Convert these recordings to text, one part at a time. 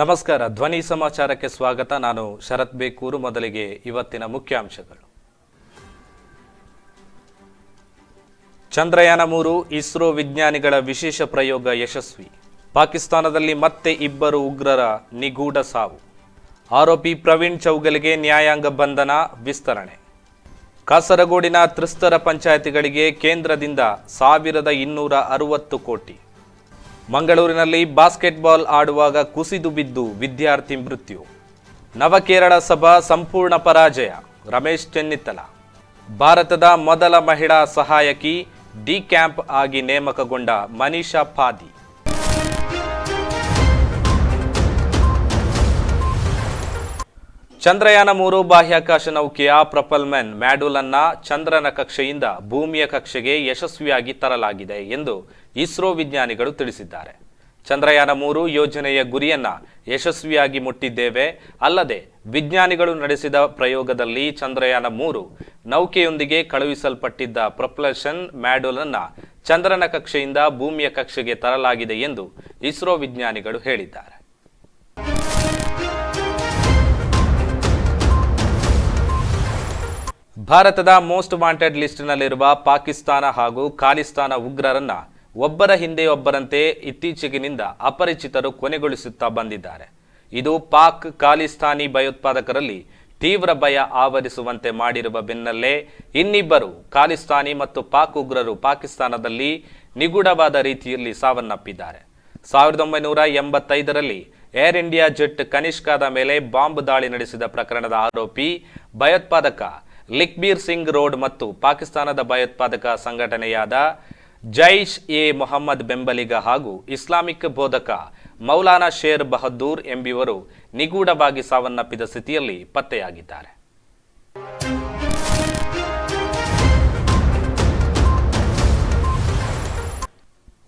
ನಮಸ್ಕಾರ, ಧ್ವನಿ ಸಮಾಚಾರಕ್ಕೆ ಸ್ವಾಗತ. ನಾನು ಶರತ್ ಬೇಕೂರು, ಮೊದಲಿಗೆ ಇವತ್ತಿನ ಮುಖ್ಯಾಂಶಗಳು. ಚಂದ್ರಯಾನ ಮೂರು, ಇಸ್ರೋ ವಿಜ್ಞಾನಿಗಳ ವಿಶೇಷ ಪ್ರಯೋಗ ಯಶಸ್ವಿ. ಪಾಕಿಸ್ತಾನದಲ್ಲಿ ಮತ್ತೆ ಇಬ್ಬರು ಉಗ್ರರ ನಿಗೂಢ ಸಾವು. ಆರೋಪಿ ಪ್ರವೀಣ್ ಚೌಗಲ್ಗೆ ನ್ಯಾಯಾಂಗ ಬಂಧನ, ವಿಸ್ತರಣೆ. ಕಾಸರಗೋಡಿನ ತ್ರಿಸ್ತರ ಪಂಚಾಯತಿಗಳಿಗೆ ಕೇಂದ್ರದಿಂದ ಸಾವಿರದ ಇನ್ನೂರ ಅರವತ್ತು ಕೋಟಿ. ಮಂಗಳೂರಿನಲ್ಲಿ ಬಾಸ್ಕೆಟ್ಬಾಲ್ ಆಡುವಾಗ ಕುಸಿದು ಬಿದ್ದು ವಿದ್ಯಾರ್ಥಿ ಮೃತ್ಯು. ನವಕೇರಳ ಸಭಾ ಸಂಪೂರ್ಣ ಪರಾಜಯ. ರಮೇಶ್ ಚೆನ್ನಿತ್ತಲ. ಭಾರತದ ಮೊದಲ ಮಹಿಳಾ ಸಹಾಯಕಿ ಡಿ ಕ್ಯಾಂಪ್ ಆಗಿ ನೇಮಕಗೊಂಡ ಮನೀಷಾ ಪಾದಿ. ಚಂದ್ರಯಾನ ಮೂರು ಬಾಹ್ಯಾಕಾಶ ನೌಕೆಯ ಪ್ರಪಲ್ಮೆನ್ ಮ್ಯಾಡುಲ್ ಅನ್ನ ಚಂದ್ರನ ಕಕ್ಷೆಯಿಂದ ಭೂಮಿಯ ಕಕ್ಷೆಗೆ ಯಶಸ್ವಿಯಾಗಿ ತರಲಾಗಿದೆ ಎಂದು ಇಸ್ರೋ ವಿಜ್ಞಾನಿಗಳು ತಿಳಿಸಿದ್ದಾರೆ. ಚಂದ್ರಯಾನ ಮೂರು ಯೋಜನೆಯ ಗುರಿಯನ್ನ ಯಶಸ್ವಿಯಾಗಿ ಮುಟ್ಟಿದ್ದೇವೆ. ಅಲ್ಲದೆ ವಿಜ್ಞಾನಿಗಳು ನಡೆಸಿದ ಪ್ರಯೋಗದಲ್ಲಿ ಚಂದ್ರಯಾನ ಮೂರು ನೌಕೆಯೊಂದಿಗೆ ಕಳುಹಿಸಲ್ಪಟ್ಟಿದ್ದ ಪ್ರೊಪ್ಲಷನ್ ಅನ್ನ ಚಂದ್ರನ ಕಕ್ಷೆಯಿಂದ ಭೂಮಿಯ ಕಕ್ಷೆಗೆ ತರಲಾಗಿದೆ ಎಂದು ಇಸ್ರೋ ವಿಜ್ಞಾನಿಗಳು ಹೇಳಿದ್ದಾರೆ. ಭಾರತದ ಮೋಸ್ಟ್ ವಾಂಟೆಡ್ ಲಿಸ್ಟ್ನಲ್ಲಿರುವ ಪಾಕಿಸ್ತಾನ ಹಾಗೂ ಖಾಲಿಸ್ತಾನ ಉಗ್ರರನ್ನ ಒಬ್ಬರ ಹಿಂದೆ ಒಬ್ಬರಂತೆ ಇತ್ತೀಚೆಗಿನಿಂದ ಅಪರಿಚಿತರು ಕೊನೆಗೊಳಿಸುತ್ತಾ ಬಂದಿದ್ದಾರೆ. ಇದು ಪಾಕ್ ಖಾಲಿಸ್ತಾನಿ ಭಯೋತ್ಪಾದಕರಲ್ಲಿ ತೀವ್ರ ಭಯ ಆವರಿಸುವಂತೆ ಮಾಡಿರುವ ಬೆನ್ನಲ್ಲೇ ಇನ್ನಿಬ್ಬರು ಖಾಲಿಸ್ತಾನಿ ಮತ್ತು ಪಾಕ್ ಉಗ್ರರು ಪಾಕಿಸ್ತಾನದಲ್ಲಿ ನಿಗೂಢವಾದ ರೀತಿಯಲ್ಲಿ ಸಾವನ್ನಪ್ಪಿದ್ದಾರೆ. ಸಾವಿರದ ಒಂಬೈನೂರ ಎಂಬತ್ತೈದರಲ್ಲಿ ಏರ್ ಇಂಡಿಯಾ ಜೆಟ್ ಕನಿಷ್ಕಾದ ಮೇಲೆ ಬಾಂಬ್ ದಾಳಿ ನಡೆಸಿದ ಪ್ರಕರಣದ ಆರೋಪಿ ಭಯೋತ್ಪಾದಕ ಲಿಕ್ಬೀರ್ ಸಿಂಗ್ ರೋಡ್ ಮತ್ತು ಪಾಕಿಸ್ತಾನದ ಭಯೋತ್ಪಾದಕ ಸಂಘಟನೆಯಾದ ಜೈಷ್ ಎ ಮೊಹಮ್ಮದ್ ಬೆಂಬಲಿಗ ಹಾಗೂ ಇಸ್ಲಾಮಿಕ್ ಬೋಧಕ ಮೌಲಾನಾ ಶೇರ್ ಬಹದ್ದೂರ್ ಎಂಬಿವರು ನಿಗೂಢವಾಗಿ ಸಾವನ್ನಪ್ಪಿದ ಸ್ಥಿತಿಯಲ್ಲಿ ಪತ್ತೆಯಾಗಿದ್ದಾರೆ.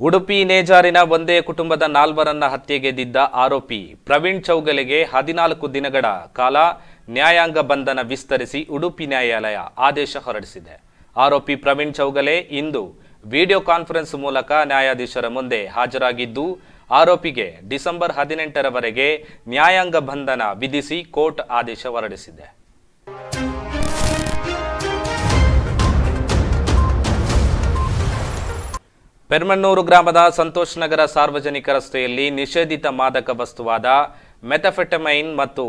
ಉಡುಪಿ ನೇಜಾರಿನ ಒಂದೇ ಕುಟುಂಬದ ನಾಲ್ವರನ್ನ ಹತ್ಯೆಗೆದಿದ್ದ ಆರೋಪಿ ಪ್ರವೀಣ್ ಚೌಗಲೆಗೆ ಹದಿನಾಲ್ಕು ದಿನಗಳ ಕಾಲ ನ್ಯಾಯಾಂಗ ಬಂಧನ ವಿಸ್ತರಿಸಿ ಉಡುಪಿ ನ್ಯಾಯಾಲಯ ಆದೇಶ ಹೊರಡಿಸಿದೆ. ಆರೋಪಿ ಪ್ರವೀಣ್ ಚೌಗಲೆ ಇಂದು ವಿಡಿಯೋ ಕಾನ್ಫರೆನ್ಸ್ ಮೂಲಕ ನ್ಯಾಯಾಧೀಶರ ಮುಂದೆ ಹಾಜರಾಗಿದ್ದು, ಆರೋಪಿಗೆ ಡಿಸೆಂಬರ್ ಹದಿನೆಂಟರವರೆಗೆ ನ್ಯಾಯಾಂಗ ಬಂಧನ ವಿಧಿಸಿ ಕೋರ್ಟ್ ಆದೇಶ ಹೊರಡಿಸಿದೆ. ಪೆರ್ಮಣ್ಣೂರು ಗ್ರಾಮದ ಸಂತೋಷ್ ನಗರ ಸಾರ್ವಜನಿಕ ರಸ್ತೆಯಲ್ಲಿ ನಿಷೇಧಿತ ಮಾದಕ ವಸ್ತುವಾದ ಮೆಥಫೆಟಮೈನ್ ಮತ್ತು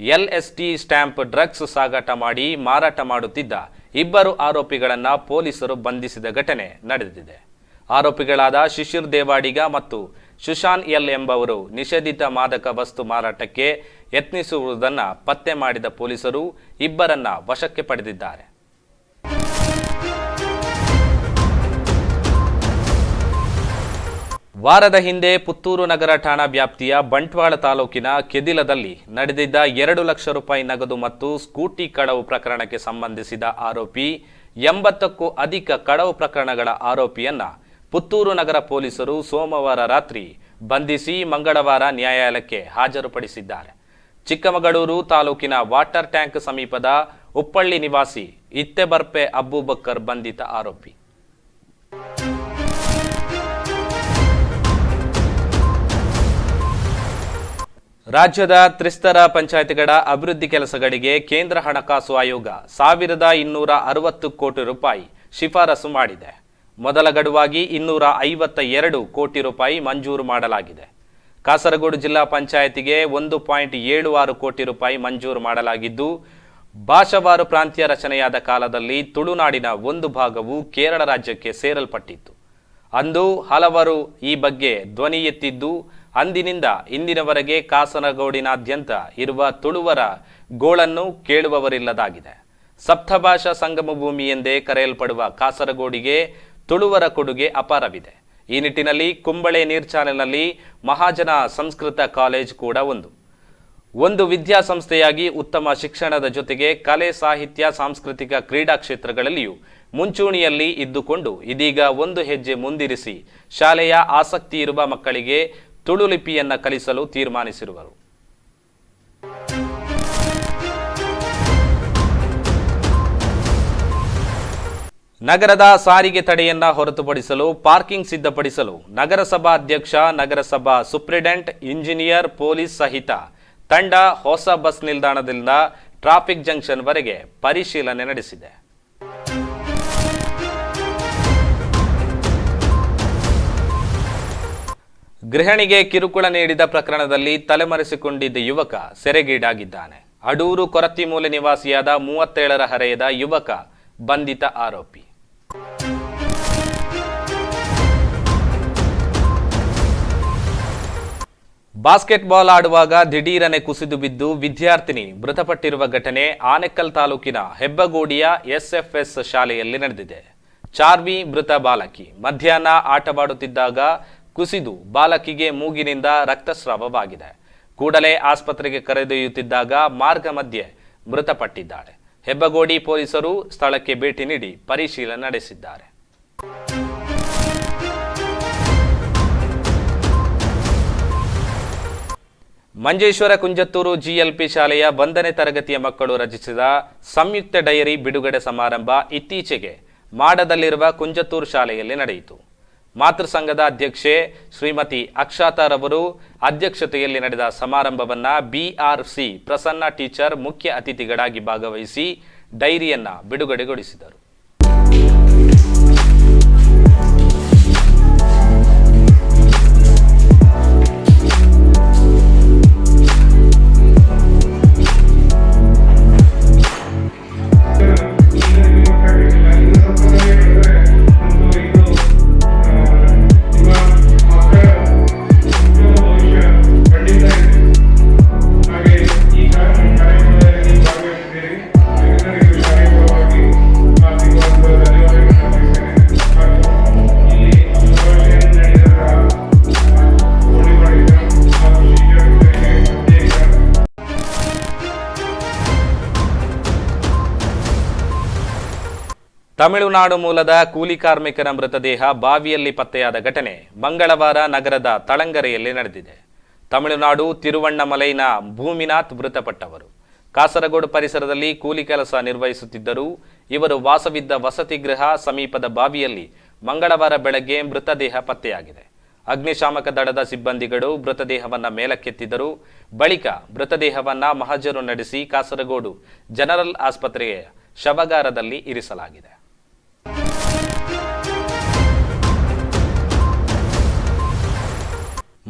ಎಲ್ಎಸ್ಟಿ ಸ್ಟ್ಯಾಂಪ್ ಡ್ರಗ್ಸ್ ಸಾಗಾಟ ಮಾಡಿ ಮಾರಾಟ ಮಾಡುತ್ತಿದ್ದ ಇಬ್ಬರು ಆರೋಪಿಗಳನ್ನ ಪೊಲೀಸರು ಬಂಧಿಸಿದ ಘಟನೆ ನಡೆದಿದೆ. ಆರೋಪಿಗಳಾದ ಶಿಶಿರ್ ದೇವಾಡಿಗ ಮತ್ತು ಸುಶಾನ್ ಎಲ್ ಎಂಬವರು ನಿಷೇಧಿತ ಮಾದಕ ವಸ್ತು ಮಾರಾಟಕ್ಕೆ ಯತ್ನಿಸುವುದನ್ನು ಪತ್ತೆ ಮಾಡಿದ ಪೊಲೀಸರು ಇಬ್ಬರನ್ನ ವಶಕ್ಕೆ ಪಡೆದಿದ್ದಾರೆ. ವಾರದ ಹಿಂದೆ ಪುತ್ತೂರು ನಗರ ಠಾಣಾ ವ್ಯಾಪ್ತಿಯ ಬಂಟ್ವಾಳ ತಾಲೂಕಿನ ಕೆದಿಲದಲ್ಲಿ ನಡೆದಿದ್ದ ಎರಡು ಲಕ್ಷ ರೂಪಾಯಿ ನಗದು ಮತ್ತು ಸ್ಕೂಟಿ ಕಡವು ಪ್ರಕರಣಕ್ಕೆ ಸಂಬಂಧಿಸಿದ ಆರೋಪಿ, ಎಂಬತ್ತಕ್ಕೂ ಅಧಿಕ ಕಡವು ಪ್ರಕರಣಗಳ ಆರೋಪಿಯನ್ನ ಪುತ್ತೂರು ನಗರ ಪೊಲೀಸರು ಸೋಮವಾರ ರಾತ್ರಿ ಬಂಧಿಸಿ ಮಂಗಳವಾರ ನ್ಯಾಯಾಲಯಕ್ಕೆ ಹಾಜರುಪಡಿಸಿದ್ದಾರೆ. ಚಿಕ್ಕಮಗಳೂರು ತಾಲೂಕಿನ ವಾಟರ್ ಟ್ಯಾಂಕ್ ಸಮೀಪದ ಉಪ್ಪಳ್ಳಿ ನಿವಾಸಿ ಇತ್ತೆಬರ್ಪೆ ಅಬ್ಬೂಬಕ್ಕರ್ ಬಂಧಿತ ಆರೋಪಿ. ರಾಜ್ಯದ ತ್ರಿಸ್ತರ ಪಂಚಾಯತ್ಗಳ ಅಭಿವೃದ್ಧಿ ಕೆಲಸಗಳಿಗೆ ಕೇಂದ್ರ ಹಣಕಾಸು ಆಯೋಗ ಸಾವಿರದ ಇನ್ನೂರ ಅರವತ್ತು ಕೋಟಿ ರೂಪಾಯಿ ಶಿಫಾರಸು ಮಾಡಿದೆ. ಮೊದಲ ಗಡುವಾಗಿ ಇನ್ನೂರ ಐವತ್ತ ಎರಡು ಕೋಟಿ ರೂಪಾಯಿ ಮಂಜೂರು ಮಾಡಲಾಗಿದೆ. ಕಾಸರಗೋಡು ಜಿಲ್ಲಾ ಪಂಚಾಯತಿಗೆ ಒಂದು ಪಾಯಿಂಟ್ ಏಳು ಆರು ಕೋಟಿ ರೂಪಾಯಿ ಮಂಜೂರು ಮಾಡಲಾಗಿದ್ದು, ಭಾಷಾವಾರು ಪ್ರಾಂತ್ಯ ರಚನೆಯಾದ ಕಾಲದಲ್ಲಿ ತುಳುನಾಡಿನ ಒಂದು ಭಾಗವು ಕೇರಳ ರಾಜ್ಯಕ್ಕೆ ಸೇರಲ್ಪಟ್ಟಿತ್ತು. ಅಂದು ಹಲವರು ಈ ಬಗ್ಗೆ ಧ್ವನಿ ಎತ್ತಿದ್ದು ಅಂದಿನಿಂದ ಇಂದಿನವರೆಗೆ ಕಾಸನಗೋಡಿನಾದ್ಯಂತ ಇರುವ ತುಳುವರ ಗೋಳನ್ನು ಕೇಳುವವರಿಲ್ಲದಾಗಿದೆ. ಸಪ್ತಭಾಷಾ ಸಂಗಮ ಭೂಮಿ ಎಂದೇ ಕರೆಯಲ್ಪಡುವ ಕಾಸರಗೋಡಿಗೆ ತುಳುವರ ಕೊಡುಗೆ ಅಪಾರವಿದೆ. ಈ ನಿಟ್ಟಿನಲ್ಲಿ ಕುಂಬಳೆ ನೀರ್ ಚಾನೆಲ್ನಲ್ಲಿ ಮಹಾಜನ ಸಂಸ್ಕೃತ ಕಾಲೇಜ್ ಕೂಡ ಒಂದು. ಒಂದು ವಿದ್ಯಾಸಂಸ್ಥೆಯಾಗಿ ಉತ್ತಮ ಶಿಕ್ಷಣದ ಜೊತೆಗೆ ಕಲೆ, ಸಾಹಿತ್ಯ, ಸಾಂಸ್ಕೃತಿಕ ಕ್ರೀಡಾ ಕ್ಷೇತ್ರಗಳಲ್ಲಿಯೂ ಮುಂಚೂಣಿಯಲ್ಲಿ ಇದ್ದುಕೊಂಡು ಇದೀಗ ಒಂದು ಹೆಜ್ಜೆ ಮುಂದಿರಿಸಿ ಶಾಲೆಯ ಆಸಕ್ತಿ ಇರುವ ಮಕ್ಕಳಿಗೆ ತುಳು ಲಿಪಿಯನ್ನು ಕಲಿಸಲು ತೀರ್ಮಾನಿಸಿರುವರು. ನಗರದ ಸಾರಿಗೆ ತಡೆಯನ್ನ ಹೊರತುಪಡಿಸಲು, ಪಾರ್ಕಿಂಗ್ ಸಿದ್ಧಪಡಿಸಲು ನಗರಸಭಾ ಅಧ್ಯಕ್ಷ ನಗರಸಭಾ ಸೂಪ್ರಿಡೆಂಟ್, ಇಂಜಿನಿಯರ್, ಪೊಲೀಸ್ ಸಹಿತ ತಂಡ ಹೊಸ ಬಸ್ ನಿಲ್ದಾಣದಿಂದ ಟ್ರಾಫಿಕ್ ಜಂಕ್ಷನ್ವರೆಗೆ ಪರಿಶೀಲನೆ ನಡೆಸಿದೆ. ಗೃಹಿಣಿಗೆ ಕಿರುಕುಳ ನೀಡಿದ ಪ್ರಕರಣದಲ್ಲಿ ತಲೆಮರೆಸಿಕೊಂಡಿದ್ದ ಯುವಕ ಸೆರೆಗೀಡಾಗಿದ್ದಾನೆ. ಅಡೂರು ಕೊರತಿಮೂಲೆ ನಿವಾಸಿಯಾದ ಮೂವತ್ತೇಳರ ಹರೆಯದ ಯುವಕ ಬಂಧಿತ ಆರೋಪಿ. ಬಾಸ್ಕೆಟ್ಬಾಲ್ ಆಡುವಾಗ ದಿಢೀರನೆ ಕುಸಿದು ಬಿದ್ದು ವಿದ್ಯಾರ್ಥಿನಿ ಮೃತಪಟ್ಟಿರುವ ಘಟನೆ ಆನೆಕಲ್ ತಾಲೂಕಿನ ಹೆಬ್ಬಗೋಡಿಯ ಎಸ್ಎಫ್ಎಸ್ ಶಾಲೆಯಲ್ಲಿ ನಡೆದಿದೆ. ಚಾರ್ವಿ ಮೃತ ಬಾಲಕಿ. ಮಧ್ಯಾಹ್ನ ಆಟವಾಡುತ್ತಿದ್ದಾಗ ಕುಸಿದು ಬಾಲಕಿಗೆ ಮೂಗಿನಿಂದ ರಕ್ತಸ್ರಾವವಾಗಿದೆ. ಕೂಡಲೇ ಆಸ್ಪತ್ರೆಗೆ ಕರೆದೊಯ್ಯುತ್ತಿದ್ದಾಗ ಮಾರ್ಗ ಮಧ್ಯೆ ಮೃತಪಟ್ಟಿದ್ದಾಳೆ. ಹೆಬ್ಬಗೋಡಿ ಪೊಲೀಸರು ಸ್ಥಳಕ್ಕೆ ಭೇಟಿ ನೀಡಿ ಪರಿಶೀಲನೆ ನಡೆಸಿದ್ದಾರೆ. ಮಂಜೇಶ್ವರ ಕುಂಜತ್ತೂರು ಜಿಎಲ್ಪಿ ಶಾಲೆಯ ಒಂದನೇ ತರಗತಿಯ ಮಕ್ಕಳು ರಚಿಸಿದ ಸಂಯುಕ್ತ ಡೈರಿ ಬಿಡುಗಡೆ ಸಮಾರಂಭ ಇತ್ತೀಚೆಗೆ ಮಾಡದಲ್ಲಿರುವ ಕುಂಜತ್ತೂರು ಶಾಲೆಯಲ್ಲಿ ನಡೆಯಿತು. ಮಾತೃ ಸಂಘದ ಅಧ್ಯಕ್ಷೆ ಶ್ರೀಮತಿ ಅಕ್ಷಾತಾರವರು ಅಧ್ಯಕ್ಷತೆಯಲ್ಲಿ ನಡೆದ ಸಮಾರಂಭವನ್ನ ಬಿಆರ್ಸಿ ಪ್ರಸನ್ನ ಟೀಚರ್ ಮುಖ್ಯ ಅತಿಥಿಗಳಾಗಿ ಭಾಗವಹಿಸಿ ಡೈರಿಯನ್ನ ಬಿಡುಗಡೆಗೊಳಿಸಿದರು. ತಮಿಳುನಾಡು ಮೂಲದ ಕೂಲಿ ಕಾರ್ಮಿಕರ ಮೃತದೇಹ ಬಾವಿಯಲ್ಲಿ ಪತ್ತೆಯಾದ ಘಟನೆ ಮಂಗಳವಾರ ನಗರದ ತಳಂಗರೆಯಲ್ಲಿ ನಡೆದಿದೆ. ತಮಿಳುನಾಡು ತಿರುವಣ್ಣಮಲೈನ ಭೂಮಿನಾಥ್ ಮೃತಪಟ್ಟವರು. ಕಾಸರಗೋಡು ಪರಿಸರದಲ್ಲಿ ಕೂಲಿ ಕೆಲಸ ನಿರ್ವಹಿಸುತ್ತಿದ್ದರು ಇವರು ವಾಸವಿದ್ದ ವಸತಿ ಗೃಹ ಸಮೀಪದ ಬಾವಿಯಲ್ಲಿ ಮಂಗಳವಾರ ಬೆಳಗ್ಗೆ ಮೃತದೇಹ ಪತ್ತೆಯಾಗಿದೆ. ಅಗ್ನಿಶಾಮಕ ದಳದ ಸಿಬ್ಬಂದಿಗಳು ಮೃತದೇಹವನ್ನು ಮೇಲಕ್ಕೆತ್ತಿದ್ದರು. ಬಳಿಕ ಮೃತದೇಹವನ್ನು ಮಹಜರು ನಡೆಸಿ ಕಾಸರಗೋಡು ಜನರಲ್ ಆಸ್ಪತ್ರೆಯ ಶವಗಾರದಲ್ಲಿ ಇರಿಸಲಾಗಿದೆ.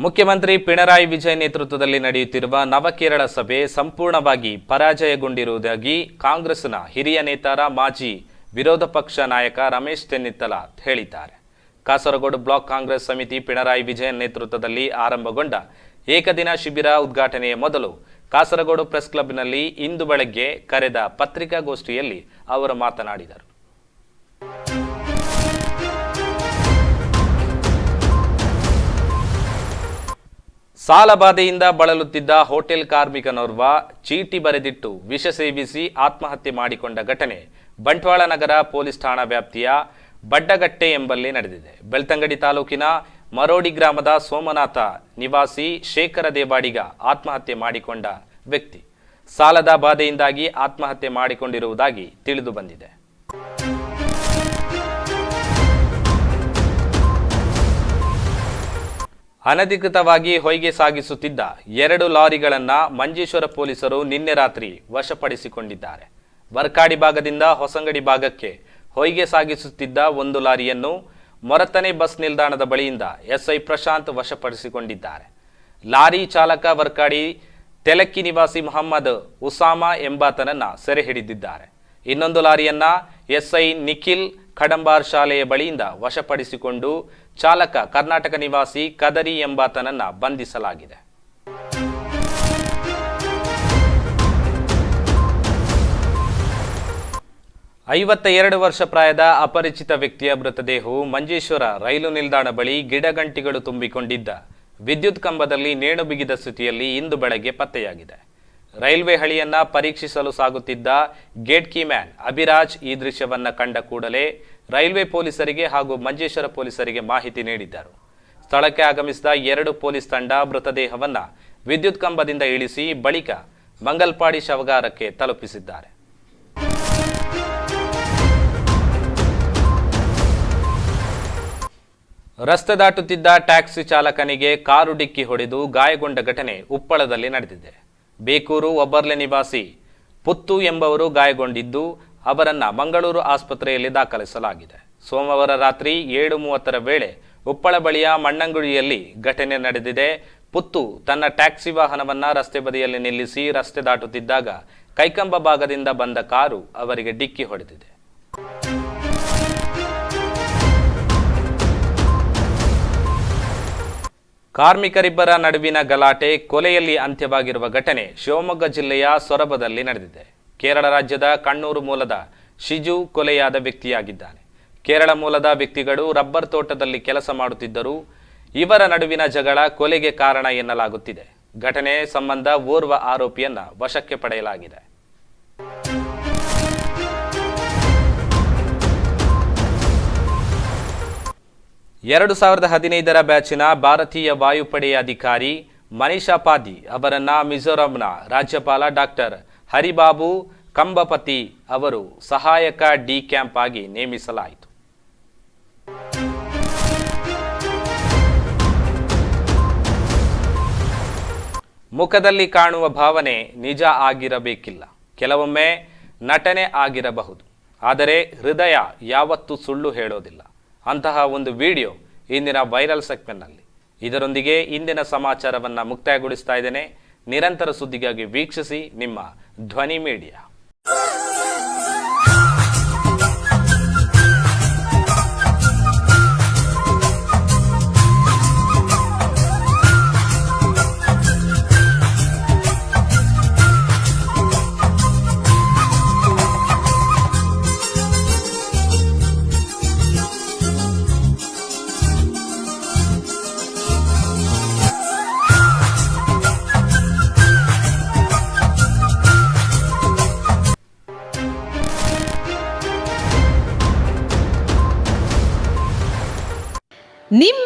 ಮುಖ್ಯಮಂತ್ರಿ ಪಿಣರಾಯಿ ವಿಜಯ್ ನೇತೃತ್ವದಲ್ಲಿ ನಡೆಯುತ್ತಿರುವ ನವಕೇರಳ ಸಭೆ ಸಂಪೂರ್ಣವಾಗಿ ಪರಾಜಯಗೊಂಡಿರುವುದಾಗಿ ಕಾಂಗ್ರೆಸ್ನ ಹಿರಿಯ ನೇತಾರ ಮಾಜಿ ವಿರೋಧ ಪಕ್ಷ ನಾಯಕ ರಮೇಶ್ ತೆನ್ನಿತ್ತಲ ಹೇಳಿದ್ದಾರೆ. ಕಾಸರಗೋಡು ಬ್ಲಾಕ್ ಕಾಂಗ್ರೆಸ್ ಸಮಿತಿ ಪಿಣರಾಯಿ ವಿಜಯನ್ ನೇತೃತ್ವದಲ್ಲಿ ಆರಂಭಗೊಂಡ ಏಕದಿನ ಶಿಬಿರ ಉದ್ಘಾಟನೆಯ ಮೊದಲು ಕಾಸರಗೋಡು ಪ್ರೆಸ್ ಕ್ಲಬ್ನಲ್ಲಿ ಇಂದು ಬೆಳಗ್ಗೆ ಕರೆದ ಪತ್ರಿಕಾಗೋಷ್ಠಿಯಲ್ಲಿ ಅವರು ಮಾತನಾಡಿದರು. ಸಾಲಬಾಧೆಯಿಂದ ಬಳಲುತ್ತಿದ್ದ ಹೋಟೆಲ್ ಕಾರ್ಮಿಕನೋರ್ವ ಚೀಟಿ ಬರೆದಿಟ್ಟು ವಿಷ ಸೇವಿಸಿ ಆತ್ಮಹತ್ಯೆ ಮಾಡಿಕೊಂಡ ಘಟನೆ ಬಂಟ್ವಾಳ ನಗರ ಪೊಲೀಸ್ ಠಾಣಾ ವ್ಯಾಪ್ತಿಯ ಬಡ್ಡಗಟ್ಟೆ ಎಂಬಲ್ಲಿ ನಡೆದಿದೆ. ಬೆಳ್ತಂಗಡಿ ತಾಲೂಕಿನ ಮರೋಡಿ ಗ್ರಾಮದ ಸೋಮನಾಥ ನಿವಾಸಿ ಶೇಖರ ದೇವಾಡಿಗ ಆತ್ಮಹತ್ಯೆ ಮಾಡಿಕೊಂಡ ವ್ಯಕ್ತಿ. ಸಾಲದ ಬಾಧೆಯಿಂದಾಗಿ ಆತ್ಮಹತ್ಯೆ ಮಾಡಿಕೊಂಡಿರುವುದಾಗಿ ತಿಳಿದು ಬಂದಿದೆ. ಅನಧಿಕೃತವಾಗಿ ಹೊಯ್ಗೆ ಸಾಗಿಸುತ್ತಿದ್ದ ಎರಡು ಲಾರಿಗಳನ್ನ ಮಂಜೇಶ್ವರ ಪೊಲೀಸರು ನಿನ್ನೆ ರಾತ್ರಿ ವಶಪಡಿಸಿಕೊಂಡಿದ್ದಾರೆ. ವರ್ಕಾಡಿ ಭಾಗದಿಂದ ಹೊಸಂಗಡಿ ಭಾಗಕ್ಕೆ ಹೊಯ್ಗೆ ಸಾಗಿಸುತ್ತಿದ್ದ ಒಂದು ಲಾರಿಯನ್ನು ಮೊರತನೆ ಬಸ್ ನಿಲ್ದಾಣದ ಬಳಿಯಿಂದ ಎಸ್ಐ ಪ್ರಶಾಂತ್ ವಶಪಡಿಸಿಕೊಂಡಿದ್ದಾರೆ. ಲಾರಿ ಚಾಲಕ ವರ್ಕಾಡಿ ತೆಲಕ್ಕಿ ನಿವಾಸಿ ಮೊಹಮ್ಮದ್ ಉಸಾಮಾ ಎಂಬಾತನನ್ನ ಸೆರೆ ಹಿಡಿದಿದ್ದಾರೆ. ಇನ್ನೊಂದು ಲಾರಿಯನ್ನ ಎಸ್ಐ ನಿಖಿಲ್ ಖಡಂಬಾರ್ ಶಾಲೆಯ ಬಳಿಯಿಂದ ವಶಪಡಿಸಿಕೊಂಡು ಚಾಲಕ ಕರ್ನಾಟಕ ನಿವಾಸಿ ಕದರಿ ಎಂಬಾತನನ್ನ ಬಂಧಿಸಲಾಗಿದೆ. ಐವತ್ತ ಎರಡು ವರ್ಷ ಪ್ರಾಯದ ಅಪರಿಚಿತ ವ್ಯಕ್ತಿಯ ಮೃತದೇಹವು ಮಂಜೇಶ್ವರ ರೈಲು ನಿಲ್ದಾಣ ಬಳಿ ಗಿಡಗಂಟಿಗಳು ತುಂಬಿಕೊಂಡಿದ್ದ. ವಿದ್ಯುತ್ ಕಂಬದಲ್ಲಿ ನೇಣು ಬಿಗಿದ ಸ್ಥಿತಿಯಲ್ಲಿ ಇಂದು ಬೆಳಗ್ಗೆ ಪತ್ತೆಯಾಗಿದೆ. ರೈಲ್ವೆ ಹಳಿಯನ್ನ ಪರೀಕ್ಷಿಸಲು ಸಾಗುತ್ತಿದ್ದ ಗೇಟ್ ಕೀಮ್ಯಾನ್ ಅಭಿರಾಜ್ ಈ ದೃಶ್ಯವನ್ನ ಕಂಡ ಕೂಡಲೇ ರೈಲ್ವೆ ಪೊಲೀಸರಿಗೆ ಹಾಗೂ ಮಂಜೇಶ್ವರ ಪೊಲೀಸರಿಗೆ ಮಾಹಿತಿ ನೀಡಿದ್ದರು. ಸ್ಥಳಕ್ಕೆ ಆಗಮಿಸಿದ ಎರಡು ಪೊಲೀಸ್ ತಂಡ ಮೃತದೇಹವನ್ನ ವಿದ್ಯುತ್ ಕಂಬದಿಂದ ಇಳಿಸಿ ಬಳಿಕ ಮಂಗಲ್ಪಾಡಿ ಶವಗಾರಕ್ಕೆ ತಲುಪಿಸಿದ್ದಾರೆ. ರಸ್ತೆ ದಾಟುತ್ತಿದ್ದ ಟ್ಯಾಕ್ಸಿ ಚಾಲಕನಿಗೆ ಕಾರು ಡಿಕ್ಕಿ ಹೊಡೆದು ಗಾಯಗೊಂಡ ಘಟನೆ ಉಪ್ಪಳದಲ್ಲಿ ನಡೆದಿದೆ. ಬೇಕೂರು ಒಬ್ಬರ್ಲೆ ನಿವಾಸಿ ಪುತ್ತು ಎಂಬವರು ಗಾಯಗೊಂಡಿದ್ದು ಅವರನ್ನು ಮಂಗಳೂರು ಆಸ್ಪತ್ರೆಯಲ್ಲಿ ದಾಖಲಿಸಲಾಗಿದೆ. ಸೋಮವಾರ ರಾತ್ರಿ ಏಳು ಮೂವತ್ತರ ವೇಳೆ ಉಪ್ಪಳ ಬಳಿಯ ಮಣ್ಣಂಗುಳಿಯಲ್ಲಿ ಘಟನೆ ನಡೆದಿದೆ. ಪುತ್ತು ತನ್ನ ಟ್ಯಾಕ್ಸಿ ವಾಹನವನ್ನು ರಸ್ತೆ ಬದಿಯಲ್ಲಿ ನಿಲ್ಲಿಸಿ ರಸ್ತೆ ದಾಟುತ್ತಿದ್ದಾಗ ಕೈಕಂಬ ಭಾಗದಿಂದ ಬಂದ ಕಾರು ಅವರಿಗೆ ಡಿಕ್ಕಿ ಹೊಡೆದಿದೆ. ಕಾರ್ಮಿಕರಿಬ್ಬರ ನಡುವಿನ ಗಲಾಟೆ ಕೊಲೆಯಲ್ಲಿ ಅಂತ್ಯವಾಗಿರುವ ಘಟನೆ ಶಿವಮೊಗ್ಗ ಜಿಲ್ಲೆಯ ಸೊರಬದಲ್ಲಿ ನಡೆದಿದೆ. ಕೇರಳ ರಾಜ್ಯದ ಕಣ್ಣೂರು ಮೂಲದ ಶಿಜು ಕೊಲೆಯಾದ ವ್ಯಕ್ತಿಯಾಗಿದ್ದಾನೆ. ಕೇರಳ ಮೂಲದ ವ್ಯಕ್ತಿಗಳು ರಬ್ಬರ್ ತೋಟದಲ್ಲಿ ಕೆಲಸ ಮಾಡುತ್ತಿದ್ದರು ಇವರ ನಡುವಿನ ಜಗಳ ಕೊಲೆಗೆ ಕಾರಣ ಎನ್ನಲಾಗುತ್ತಿದೆ. ಘಟನೆ ಸಂಬಂಧ ಓರ್ವ ಆರೋಪಿಯನ್ನ ವಶಕ್ಕೆ ಪಡೆಯಲಾಗಿದೆ. ಎರಡು ಸಾವಿರದ ಹದಿನೈದರ ಬ್ಯಾಚಿನ ಭಾರತೀಯ ವಾಯುಪಡೆಯ ಅಧಿಕಾರಿ ಮನೀಷಾ ಪಾದಿ ಅವರನ್ನ ಮಿಜೋರಾಂನ ರಾಜ್ಯಪಾಲ ಡಾಕ್ಟರ್ ಹರಿಬಾಬು ಕಂಬಪತಿ ಅವರು ಸಹಾಯಕ ಡಿ ಕ್ಯಾಂಪ್ ಆಗಿ ನೇಮಿಸಲಾಯಿತು. ಮುಖದಲ್ಲಿ ಕಾಣುವ ಭಾವನೆ ನಿಜ ಆಗಿರಬೇಕಿಲ್ಲ. ಕೆಲವೊಮ್ಮೆ ನಟನೆ ಆಗಿರಬಹುದು. ಆದರೆ ಹೃದಯ ಯಾವತ್ತೂ ಸುಳ್ಳು ಹೇಳೋದಿಲ್ಲ. ಅಂತಹ ಒಂದು ವಿಡಿಯೋ ಇಂದಿನ ವೈರಲ್ ಸೆಗ್ಮೆಂಟ್ನಲ್ಲಿ ಇದರೊಂದಿಗೆ ಇಂದಿನ ಸಮಾಚಾರವನ್ನು ಮುಕ್ತಾಯಗೊಳಿಸ್ತಾ ಇದ್ದೇನೆ. ನಿರಂತರ ಸುದ್ದಿಗಾಗಿ ವೀಕ್ಷಿಸಿ ನಿಮ್ಮ ಧ್ವನಿ ಮೀಡಿಯಾ.